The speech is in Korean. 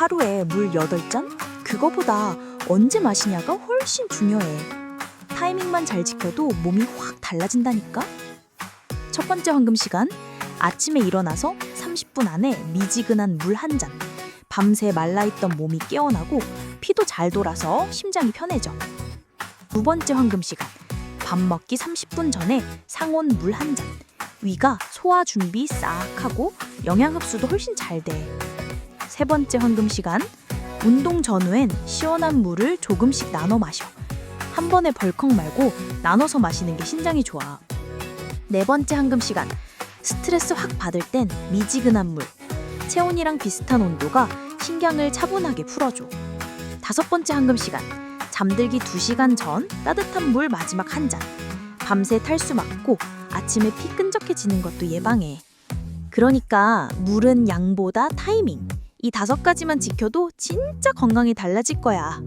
하루에 물 8잔? 그거보다 언제 마시냐가 훨씬 중요해. 타이밍만 잘 지켜도 몸이 확 달라진다니까? 첫 번째 황금 시간. 아침에 일어나서 30분 안에 미지근한 물 한 잔. 밤새 말라있던 몸이 깨어나고 피도 잘 돌아서 심장이 편해져. 두 번째 황금 시간. 밥 먹기 30분 전에 상온 물 한 잔. 위가 소화 준비 싹 하고 영양 흡수도 훨씬 잘 돼. 세 번째 황금 시간. 운동 전후엔 시원한 물을 조금씩 나눠 마셔. 한 번에 벌컥 말고 나눠서 마시는 게 신장이 좋아. 네 번째 황금 시간. 스트레스 확 받을 땐 미지근한 물. 체온이랑 비슷한 온도가 신경을 차분하게 풀어줘. 다섯 번째 황금 시간. 잠들기 2시간 전 따뜻한 물 마지막 한 잔. 밤새 탈수 막고 아침에 피 끈적해지는 것도 예방해. 그러니까 물은 양보다 타이밍. 이 다섯 가지만 지켜도 진짜 건강이 달라질 거야.